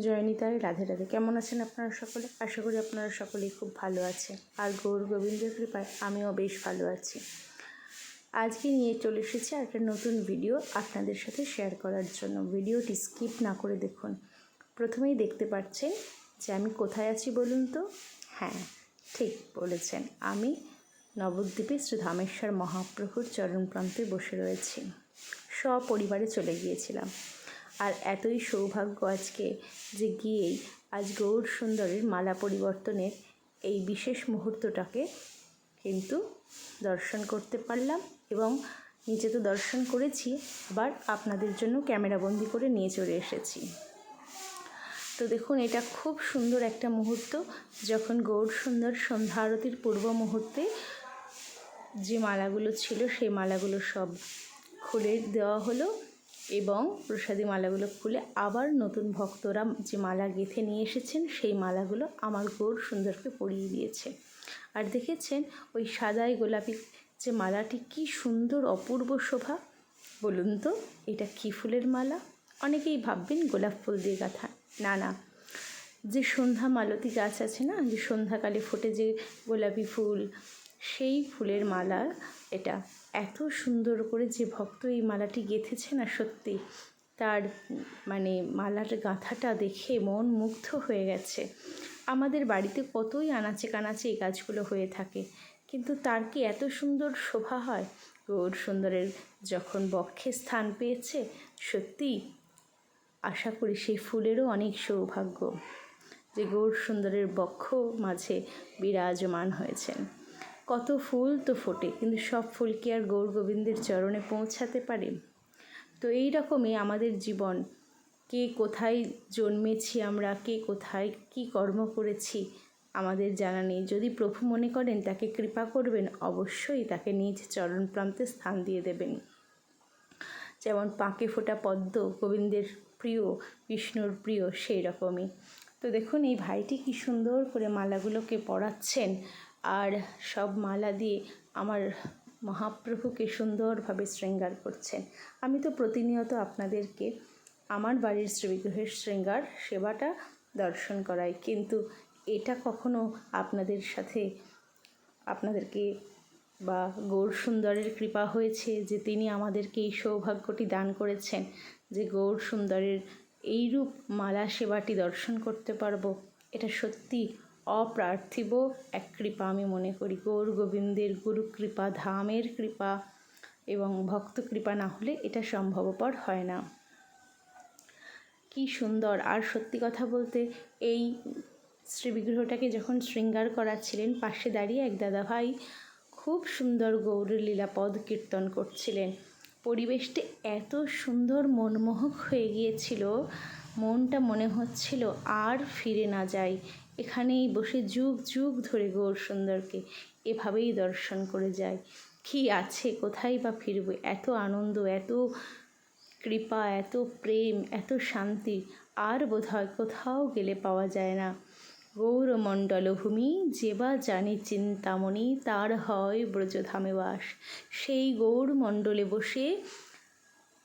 জয়নিতাই রাধে রাধে। কেমন আছেন আপনারা সকলে? আশা করি আপনারা সকলেই খুব ভালো আছেন। আর গৌর গোবিন্দের কৃপায় আমিও বেশ ভালো আছি। আজকে নিয়ে চলে এসেছি একটা নতুন ভিডিও আপনাদের সাথে শেয়ার করার জন্য। ভিডিওটি স্কিপ না করে দেখুন। প্রথমেই দেখতে পাচ্ছেন যে আমি কোথায় আছি বলুন তো? হ্যাঁ ঠিক বলেছেন। আমি নবদ্বীপে শ্রী ধামেশ্বর মহাপ্রভুর চরণ প্রান্তে বসে রয়েছি। সপরিবারে চলে গিয়েছিলাম। আর এতই সৌভাগ্য আজকে যে গিয়েই আজ গৌর সুন্দরের মালা পরিবর্তনের এই বিশেষ মুহূর্তটাকে কিন্তু দর্শন করতে পারলাম এবং নিজে তো দর্শন করেছি, আবার আপনাদের জন্য ক্যামেরাবন্দি করে নিয়ে চলে এসেছি। তো দেখুন, এটা খুব সুন্দর একটা মুহূর্ত, যখন গৌর সুন্দর সন্ধ্যা আরতির পূর্ব মুহূর্তে যে মালাগুলো ছিল, সেই মালাগুলো সব খুলে দেওয়া হলো। এবং প্রসাদী মালাগুলো খুলে আবার নতুন ভক্তরা যে মালা গেঁথে নিয়ে এসেছেন, সেই মালাগুলো আমার গৌর সুন্দরকে পরিয়ে দিয়েছে। আর দেখেছেন ওই সাদাই গোলাপি যে মালাটি কি সুন্দর অপূর্ব শোভা। বলুন তো, এটা কী ফুলের মালা? অনেকেই ভাববেন গোলাপ ফুল দিয়ে গাঁথা। না না, যে সন্ধ্যা মালতী গাছ আছে না, যে সন্ধ্যাকালে ফোটে যে গোলাপি ফুল সেই ফুলের মালা, এটা এত সুন্দর করে যে ভক্ত এই মালাটি গেঁথেছে না সত্যি, তার মানে মালার গাঁথাটা দেখে মন মুগ্ধ হয়ে গেছে। আমাদের বাড়িতে কতই আনাচে কানাচে এই গাছগুলো হয়ে থাকে, কিন্তু তার কি এত সুন্দর শোভা হয়? গৌর সুন্দরের যখন বক্ষে স্থান পেয়েছে, সত্যি আশা করি সেই ফুলেরও অনেক সৌভাগ্য যে গৌর সুন্দরের বক্ষ মাঝে বিরাজমান হয়েছেন। কত ফুল তো ফোটে, কিন্তু সব ফুল কি আর গৌর গোবিন্দের চরণে পৌঁছাতে পারে? তো এই রকমই আমাদের জীবন। কে কোথায় জন্মেছি আমরা, কে কোথায় কি কর্ম করেছি, আমাদের জানা নেই। যদি প্রভু মনে করেন তাকে কৃপা করবেন, অবশ্যই তাকে নিজ চরণ প্রান্তে স্থান দিয়ে দেবেন। যেমন পাঁকে ফোটা পদ্ম, গোবিন্দের প্রিয়, বিষ্ণুর প্রিয়, সেই রকমই। তো দেখুন, এই ভাইটি কি সুন্দর করে মালাগুলোকে পরাচ্ছেন। আর সব মালা দিয়ে আমার মহাপ্রভুকে সুন্দরভাবে শৃঙ্গার করছেন। আমি তো প্রতিনিয়ত আপনাদেরকে আমার বাড়ির শ্রীবিগ্রহের শৃঙ্গার, সেবাটা দর্শন করাই। কিন্তু এটা কখনো আপনাদের সাথে আপনাদেরকে বা গৌর সুন্দরের কৃপা হয়েছে যে তিনি আমাদেরকে এই সৌভাগ্যটি দান করেছেন যে গৌর সুন্দরের এইরূপ মালা সেবাটি দর্শন করতে পারব? এটা সত্যি অপ্রার্থিব, এক কৃপা আমি মনে করি। গৌর গোবিন্দের গুরু কৃপা, ধামের কৃপা এবং ভক্ত কৃপা না হলে এটা সম্ভবপর হয় না। কি সুন্দর। আর সত্যি কথা বলতে এই শ্রীবিগ্রহটাকে যখন শৃঙ্গার করাচ্ছিলেন, পাশে দাঁড়িয়ে এক দাদা ভাই খুব সুন্দর গৌরের লীলাপদ কীর্তন করছিলেন। পরিবেশটি এত সুন্দর মনমোহক হয়ে গিয়েছিল, মনটা মনে হচ্ছিল আর ফিরে না যাই। এখানেই বসে যুগ যুগ ধরে গৌর সুন্দরকে এভাবেই দর্শন করে যায়। কি আছে, কোথায় বা ফিরব? এত আনন্দ, এত কৃপা, এত প্রেম, এত শান্তি, আর বোধহয় কোথাও গেলে পাওয়া যায় না। গৌরমণ্ডলভূমি যে বা জানে চিন্তামণি তার হয় ব্রজধামে বাস। সেই গৌরমণ্ডলে বসে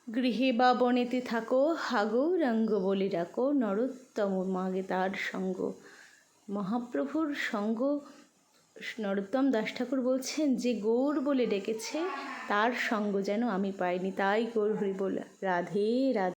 গৃহে বা বনেতে থাকো হাগৌরাঙ্গ বলে ডাকো নরোত্তম মাগে তার সঙ্গ। মহাপ্রভুর সঙ্গ নরোত্তম দাস ঠাকুর বলছেন, যে গৌর বলে ডেকেছে, তার সঙ্গ যেন আমি পাইনি। তাই গৌর হরি বলে রাধে রাধে।